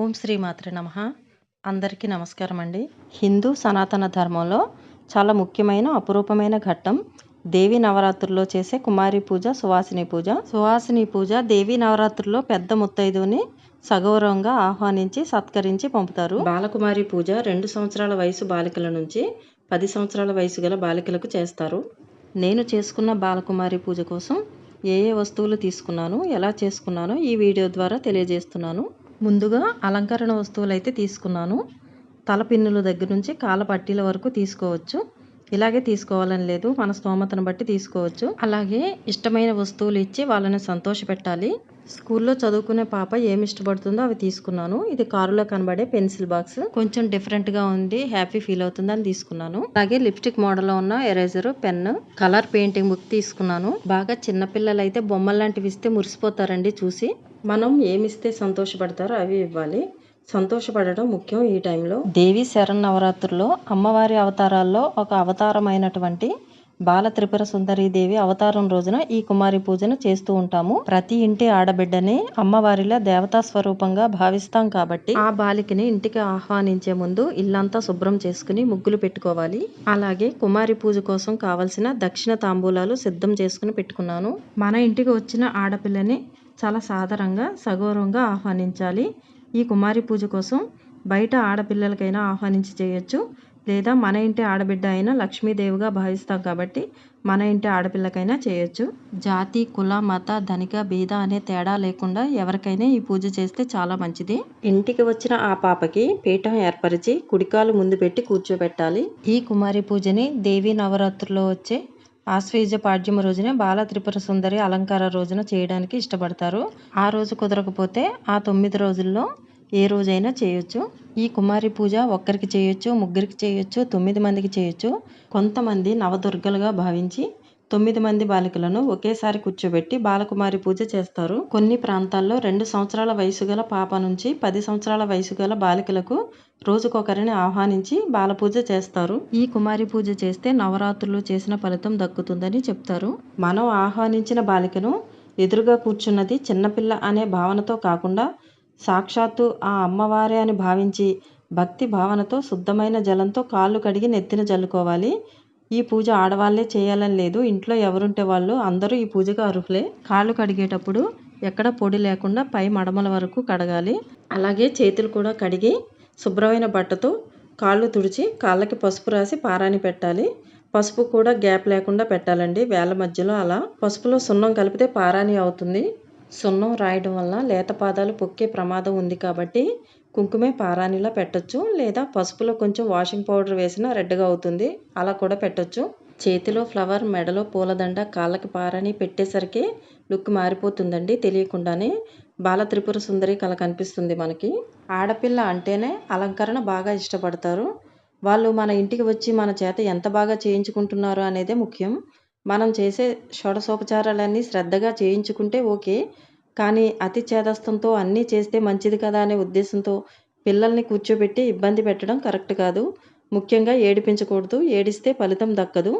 ఓం శ్రీ మాత్రే నమ. అందరికీ నమస్కారం అండి హిందూ సనాతన ధర్మంలో చాలా ముఖ్యమైన అపురూపమైన ఘట్టం దేవి నవరాత్రుల్లో చేసే కుమారి పూజ సువాసిని పూజ. సువాసిని పూజ దేవి నవరాత్రుల్లో పెద్ద ముత్తైదుని సగౌరవంగా ఆహ్వానించి సత్కరించి పంపుతారు. బాలకుమారి పూజ రెండు సంవత్సరాల వయసు బాలికల నుంచి పది సంవత్సరాల వయసు గల బాలికలకు చేస్తారు. నేను చేసుకున్న బాలకుమారి పూజ కోసం ఏ ఏ వస్తువులు తీసుకున్నాను ఎలా చేసుకున్నానో ఈ వీడియో ద్వారా తెలియజేస్తున్నాను. ముందుగా అలంకరణ వస్తువులు అయితే తీసుకున్నాను తలపిన్నుల దగ్గర నుంచి కాళ్ళ పట్టీల వరకు తీసుకోవచ్చు. ఇలాగే తీసుకోవాలని లేదు మన స్తోమతను బట్టి తీసుకోవచ్చు. అలాగే ఇష్టమైన వస్తువులు ఇచ్చి వాళ్ళని సంతోషపెట్టాలి. స్కూల్లో చదువుకునే పాప ఏమి ఇష్టపడుతుందో అవి తీసుకున్నాను. ఇది కారులో కనబడే పెన్సిల్ బాక్స్. కొంచెం డిఫరెంట్గా ఉంది హ్యాపీ ఫీల్ అవుతుందని తీసుకున్నాను. అలాగే లిప్స్టిక్ మోడల్లో ఉన్న eraser pen colour painting book తీసుకున్నాను. బాగా చిన్నపిల్లలు అయితే బొమ్మలు లాంటివి ఇస్తే మురిసిపోతారండి చూసి. మనం ఏమిస్తే సంతోషపడతారో అవి ఇవ్వాలి. సంతోషపడటం ముఖ్యం ఈ టైంలో. దేవి శరణ్ నవరాత్రుల్లో అమ్మవారి అవతారాల్లో ఒక అవతారమైనటువంటి బాల త్రిపుర సుందరి దేవి అవతారం రోజున ఈ కుమారి పూజను చేస్తూ ఉంటాము. ప్రతి ఇంటి ఆడబిడ్డని అమ్మవారిలా దేవతా స్వరూపంగా భావిస్తాం కాబట్టి ఆ బాలికని ఇంటికి ఆహ్వానించే ముందు ఇల్లంతా శుభ్రం చేసుకుని ముగ్గులు పెట్టుకోవాలి. అలాగే కుమారి పూజ కోసం కావలసిన దక్షిణ తాంబూలాలు సిద్ధం చేసుకుని పెట్టుకున్నాను. మన ఇంటికి వచ్చిన ఆడపిల్లని చాలా సాధారణంగా సగౌరవంగా ఆహ్వానించాలి. ఈ కుమారి పూజ కోసం బయట ఆడపిల్లలకైనా ఆహ్వానించి చేయొచ్చు. లేదా మన ఇంటి ఆడబిడ్డ అయినా లక్ష్మీదేవిగా భావిస్తాం కాబట్టి మన ఇంటి ఆడపిల్లకైనా చేయొచ్చు. జాతి కుల మత ధనిక బీద అనే తేడా లేకుండా ఎవరికైనా ఈ పూజ చేస్తే చాలా మంచిది. ఇంటికి వచ్చిన ఆ పాపకి పీఠం ఏర్పరిచి కుడికాలు ముందు పెట్టి కూర్చోబెట్టాలి. ఈ కుమారి పూజని దేవి నవరాత్రుల్లో వచ్చే ఆశ్వేజ పాడ్యమ రోజున బాల త్రిపుర సుందరి అలంకార రోజున చేయడానికి ఇష్టపడతారు. ఆ రోజు కుదరకపోతే ఆ తొమ్మిది రోజుల్లో ఏ రోజైనా చేయొచ్చు. ఈ కుమారి పూజ ఒక్కరికి చేయొచ్చు ముగ్గురికి చేయొచ్చు తొమ్మిది మందికి చేయొచ్చు. కొంతమంది నవదుర్గలుగా భావించి తొమ్మిది మంది బాలికలను ఒకేసారి కూర్చోబెట్టి బాలకుమారి పూజ చేస్తారు. కొన్ని ప్రాంతాల్లో రెండు సంవత్సరాల వయసు గల పాప నుంచి పది సంవత్సరాల వయసు గల బాలికలకు రోజుకొకరిని ఆహ్వానించి బాలపూజ చేస్తారు. ఈ కుమారి పూజ చేస్తే నవరాత్రులు చేసిన ఫలితం దక్కుతుందని చెప్తారు. మనం ఆహ్వానించిన బాలికను ఎదురుగా కూర్చున్నది చిన్నపిల్ల అనే భావనతో కాకుండా సాక్షాత్తు ఆ అమ్మవారే అని భావించి భక్తి భావనతో శుద్ధమైన జలంతో కాళ్ళు కడిగి నెత్తిన జల్లుకోవాలి. ఈ పూజ ఆడవాళ్ళే చేయాలని లేదు. ఇంట్లో ఎవరుంటే వాళ్ళు అందరూ ఈ పూజకు అర్హులే. కాళ్ళు కడిగేటప్పుడు ఎక్కడ పొడి లేకుండా పై మడమల వరకు కడగాలి. అలాగే చేతులు కూడా కడిగి శుభ్రమైన బట్టతో కాళ్ళు తుడిచి కాళ్ళకి పసుపు రాసి పారాని పెట్టాలి. పసుపు కూడా గ్యాప్ లేకుండా పెట్టాలండి. వేల మధ్యలో అలా పసుపులో సున్నం కలిపితే పారాని అవుతుంది. సున్నం రాయడం వల్ల లేత పాదాలు పొక్కే ప్రమాదం ఉంది కాబట్టి కుంకుమే పారానిలా పెట్టొచ్చు లేదా పసుపులో కొంచెం వాషింగ్ పౌడర్ వేసినా రెడ్గా అవుతుంది. అలా కూడా పెట్టొచ్చు. చేతిలో ఫ్లవర్ మెడలో పూలదండ కాళ్ళకి పారని పెట్టేసరికి లుక్ మారిపోతుందండి తెలియకుండానే. బాల త్రిపుర సుందరి కళ కనిపిస్తుంది మనకి. ఆడపిల్ల అంటేనే అలంకరణ బాగా ఇష్టపడతారు. వాళ్ళు మన ఇంటికి వచ్చి మన చేత ఎంత బాగా చేయించుకుంటున్నారు అనేదే ముఖ్యం. మనం చేసే షోడశోపచారాలన్నీ శ్రద్ధగా చేయించుకుంటే ఓకే. కానీ అతి చేదస్తంతో అన్నీ చేస్తే మంచిది కదా అనే ఉద్దేశంతో పిల్లల్ని కూర్చోబెట్టి ఇబ్బంది పెట్టడం కరెక్ట్ కాదు. ముఖ్యంగా ఏడిపించకూడదు. ఏడిస్తే ఫలితం దక్కదు.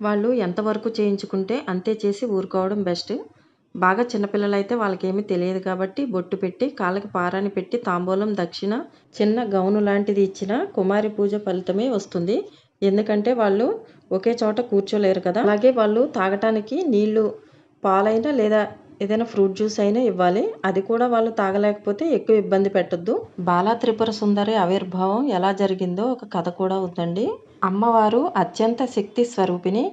వాళ్ళు ఎంతవరకు చేయించుకుంటే అంతే చేసి ఊరుకోవడం బెస్ట్. బాగా చిన్నపిల్లలైతే వాళ్ళకేమీ తెలియదు కాబట్టి బొట్టు పెట్టి కాళ్ళకి పారాన్ని పెట్టి తాంబూలం దక్షిణ చిన్న గౌను లాంటిది ఇచ్చిన కుమారి పూజ ఫలితమే వస్తుంది. ఎందుకంటే వాళ్ళు ఒకే చోట కూర్చోలేరు కదా. అలాగే వాళ్ళు తాగటానికి నీళ్ళు పాలైనా లేదా ఏదైనా ఫ్రూట్ జ్యూస్ అయినా ఇవ్వాలి. అది కూడా వాళ్ళు తాగలేకపోతే ఎక్కువ ఇబ్బంది పెట్టొద్దు. బాలా త్రిపుర సుందరి ఆవిర్భావం ఎలా జరిగిందో ఒక కథ కూడా ఉందండి. అమ్మవారు అత్యంత శక్తి స్వరూపిణి.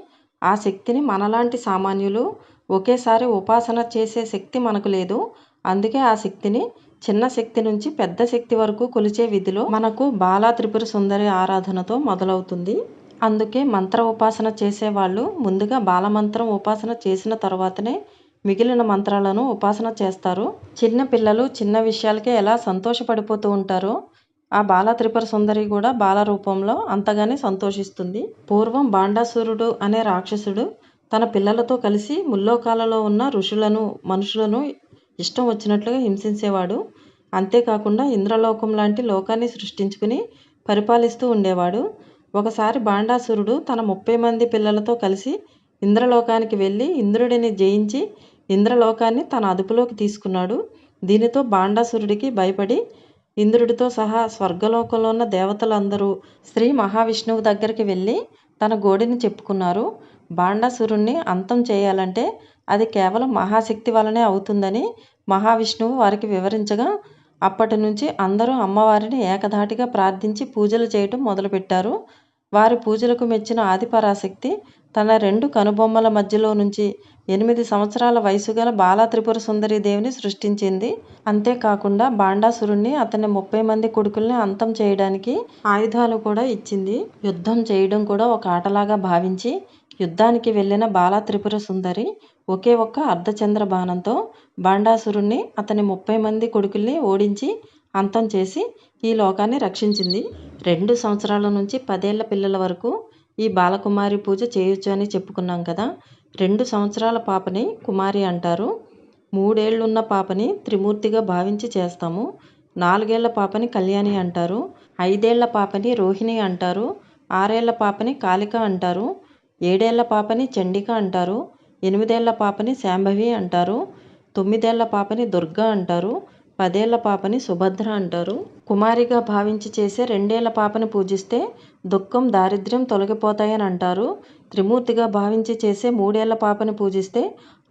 ఆ శక్తిని మనలాంటి సామాన్యులు ఒకేసారి ఉపాసన చేసే శక్తి మనకు లేదు. అందుకే ఆ శక్తిని చిన్న శక్తి నుంచి పెద్ద శక్తి వరకు కొలిచే విధిలో మనకు బాలా త్రిపుర సుందరి ఆరాధనతో మొదలవుతుంది. అందుకే మంత్ర ఉపాసన చేసేవాళ్ళు ముందుగా బాలమంత్రం ఉపాసన చేసిన తర్వాతనే మిగిలిన మంత్రాలను ఉపాసన చేస్తారు. చిన్న పిల్లలు చిన్న విషయాలకే ఎలా సంతోషపడిపోతూ ఉంటారో ఆ బాల త్రిపుర సుందరి కూడా బాల రూపంలో అంతగానే సంతోషిస్తుంది. పూర్వం బాండాసురుడు అనే రాక్షసుడు తన పిల్లలతో కలిసి ముల్లోకాలలో ఉన్న ఋషులను మనుషులను ఇష్టం వచ్చినట్లుగా హింసించేవాడు. అంతేకాకుండా ఇంద్రలోకం లాంటి లోకాన్ని సృష్టించుకుని పరిపాలిస్తూ ఉండేవాడు. ఒకసారి బాండాసురుడు తన ముప్పై మంది పిల్లలతో కలిసి ఇంద్రలోకానికి వెళ్ళి ఇంద్రుడిని జయించి ఇంద్రలోకాన్ని తన అదుపులోకి తీసుకున్నాడు. దీనితో బాండాసురుడికి భయపడి ఇంద్రుడితో సహా స్వర్గలోకంలో ఉన్న దేవతలందరూ శ్రీ మహావిష్ణువు దగ్గరికి వెళ్ళి తన గోడిని చెప్పుకున్నారు. బాండాసురుణ్ణి అంతం చేయాలంటే అది కేవలం మహాశక్తి వలనే అవుతుందని మహావిష్ణువు వారికి వివరించగా అప్పటి నుంచి అందరూ అమ్మవారిని ఏకధాటిగా ప్రార్థించి పూజలు చేయటం మొదలుపెట్టారు. వారి పూజలకు మెచ్చిన ఆదిపరాశక్తి తన రెండు కనుబొమ్మల మధ్యలో నుంచి ఎనిమిది సంవత్సరాల వయసు గల బాలత్రిపుర సుందరి దేవిని సృష్టించింది. అంతేకాకుండా బాండాసురుణ్ణి అతని ముప్పై మంది కొడుకుల్ని అంతం చేయడానికి ఆయుధాలు కూడా ఇచ్చింది. యుద్ధం చేయడం కూడా ఒక ఆటలాగా భావించి యుద్ధానికి వెళ్ళిన బాలత్రిపుర సుందరి ఒకే ఒక్క అర్ధచంద్ర బాణంతో బాండాసురుణ్ణి అతని ముప్పై మంది కొడుకుల్ని ఓడించి అంతం చేసి ఈ లోకాన్ని రక్షించింది. రెండు సంవత్సరాల నుంచి పదేళ్ళ పిల్లల వరకు ఈ బాలకుమారి పూజ చేయొచ్చు అని చెప్పుకున్నాం కదా. రెండు సంవత్సరాల పాపని కుమారి అంటారు. మూడేళ్ళున్న పాపని త్రిమూర్తిగా భావించి చేస్తాము. నాలుగేళ్ళ పాపని కళ్యాణి అంటారు. ఐదేళ్ళ పాపని రోహిణి అంటారు. ఆరేళ్ళ పాపని కాళిక అంటారు. ఏడేళ్ళ పాపని చండిక అంటారు. ఎనిమిదేళ్ళ పాపని శాంభవి అంటారు. తొమ్మిదేళ్ళ పాపని దుర్గా అంటారు. పదేళ్ళ పాపని సుభద్ర అంటారు. కుమారిగా భావించి చేసే రెండేళ్ళ పాపని పూజిస్తే దుఃఖం దారిద్ర్యం తొలగిపోతాయని అంటారు. త్రిమూర్తిగా భావించి చేసే మూడేళ్ళ పాపని పూజిస్తే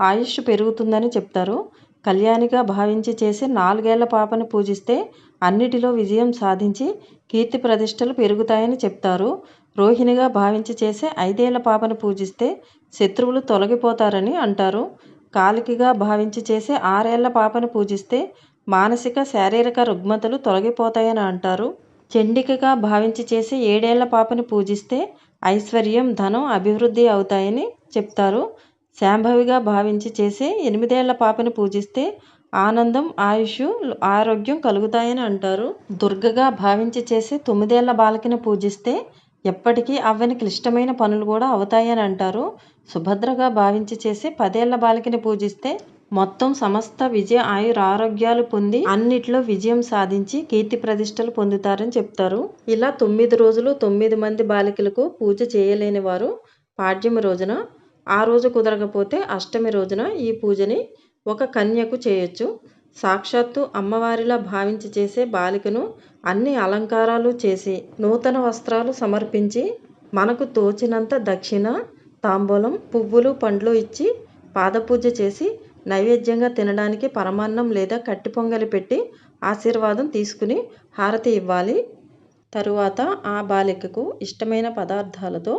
ఆయుష్ పెరుగుతుందని చెప్తారు. కళ్యాణిగా భావించి చేసే నాలుగేళ్ళ పాపని పూజిస్తే అన్నిటిలో విజయం సాధించి కీర్తి ప్రతిష్టలు పెరుగుతాయని చెప్తారు. రోహిణిగా భావించి చేసే ఐదేళ్ళ పాపను పూజిస్తే శత్రువులు తొలగిపోతారని అంటారు. కాలికిగా భావించి చేసే ఆరేళ్ళ పాపను పూజిస్తే మానసిక శారీరక రుగ్మతలు తొలగిపోతాయని అంటారు. చండికగా భావించి చేసే ఏడేళ్ళ పాపని పూజిస్తే ఐశ్వర్యం ధనం అభివృద్ధి అవుతాయని చెప్తారు. శాంభవిగా భావించి చేసే ఎనిమిదేళ్ళ పాపని పూజిస్తే ఆనందం ఆయుష్ ఆరోగ్యం కలుగుతాయని అంటారు. దుర్గగా భావించి చేసే తొమ్మిదేళ్ళ బాలకిని పూజిస్తే ఎప్పటికీ అవ్వని క్లిష్టమైన పనులు కూడా అవుతాయని అంటారు. సుభద్రగా భావించి చేసే పదేళ్ళ బాలికని పూజిస్తే మొత్తం సమస్త విజయ ఆయుర ఆరోగ్యాలు పొంది అన్నిట్లో విజయం సాధించి కీర్తి ప్రతిష్టలు పొందుతారని చెప్తారు. ఇలా తొమ్మిది రోజులు తొమ్మిది మంది బాలికలకు పూజ చేయలేని వారు పాడ్యమి రోజున ఆ రోజు కుదరకపోతే అష్టమి రోజున ఈ పూజని ఒక కన్యకు చేయొచ్చు. సాక్షాత్తు అమ్మవారిలా భావించి చేసే బాలికను అన్ని అలంకారాలు చేసి నూతన వస్త్రాలు సమర్పించి మనకు తోచినంత దక్షిణ తాంబూలం పువ్వులు పండ్లు ఇచ్చి పాదపూజ చేసి నైవేద్యంగా తినడానికి పరమాన్నం లేదా కట్టి పొంగలి పెట్టి ఆశీర్వాదం తీసుకుని హారతి ఇవ్వాలి. తరువాత ఆ బాలికకు ఇష్టమైన పదార్థాలతో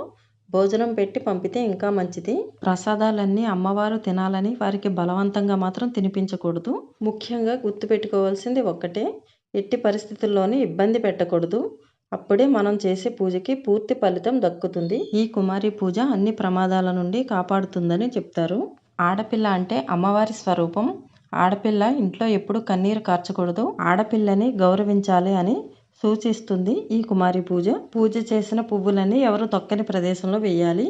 భోజనం పెట్టి పంపితే ఇంకా మంచిది. ప్రసాదాలన్నీ అమ్మవారు తినాలని వారికి బలవంతంగా మాత్రం తినిపించకూడదు. ముఖ్యంగా గుర్తుపెట్టుకోవాల్సింది ఒక్కటే ఎట్టి పరిస్థితుల్లోనూ ఇబ్బంది పెట్టకూడదు. అప్పుడే మనం చేసే పూజకి పూర్తి ఫలితం దక్కుతుంది. ఈ కుమారి పూజ అన్ని ప్రమాదాల నుండి కాపాడుతుందని చెప్తారు. ఆడపిల్ల అంటే అమ్మవారి స్వరూపం. ఆడపిల్ల ఇంట్లో ఎప్పుడు కన్నీరు కార్చకూడదు. ఆడపిల్లని గౌరవించాలి అని సూచిస్తుంది ఈ కుమారి పూజ. పూజ చేసిన పువ్వులన్నీ ఎవరు తొక్కని ప్రదేశంలో వేయాలి.